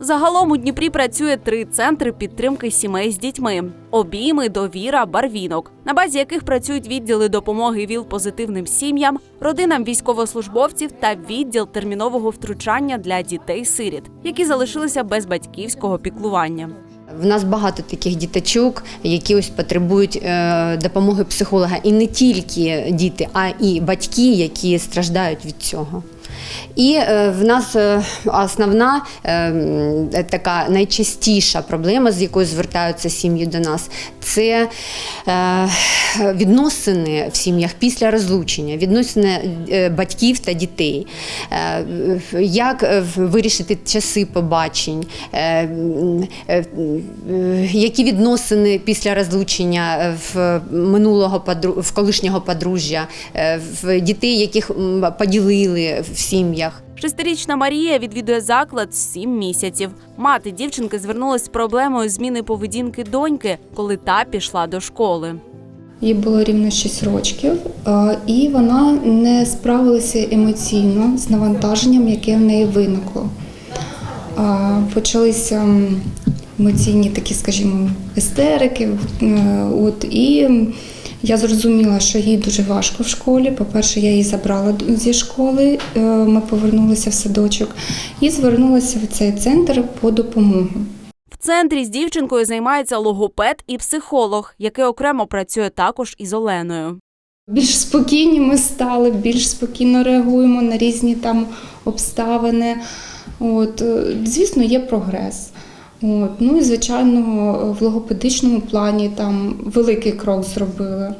Загалом у Дніпрі працює три центри підтримки сімей з дітьми: обійми, довіра, барвінок, на базі яких працюють відділи допомоги ВІЛ-позитивним сім'ям, родинам військовослужбовців та відділ термінового втручання для дітей-сиріт, які залишилися без батьківського піклування. В нас багато таких діточок, які ось потребують е, допомоги психолога, і не тільки діти, а і батьки, які страждають від цього. І е, в нас е, основна е, така найчастіша проблема, з якою звертаються сім'ї до нас, це відносини в сім'ях після розлучення, відносини е, батьків та дітей. Е, Як е, вирішити часи побачень, е, е, е, які відносини після розлучення в минулого в колишнього подружжя, е, в дітей, яких поділили в сім'ях. Шестирічна Марія відвідує заклад сім місяців. Мати дівчинки звернулася з проблемою зміни поведінки доньки, коли та пішла до школи. Їй було рівно 6 років, е, і вона не справилася емоційно з навантаженням, яке в неї виникло. Е, Почалися емоційні такі, скажімо, істерики. е, От, і я зрозуміла, що їй дуже важко в школі. По-перше, я її забрала зі школи, е, ми повернулися в садочок і звернулася в цей центр по допомогу. В центрі з дівчинкою займається логопед і психолог, який окремо працює також із Оленою. Більш спокійні ми стали, більш спокійно реагуємо на різні там обставини. От, е, звісно, є прогрес. От, ну і звичайно, в логопедичному плані там великий крок зробили.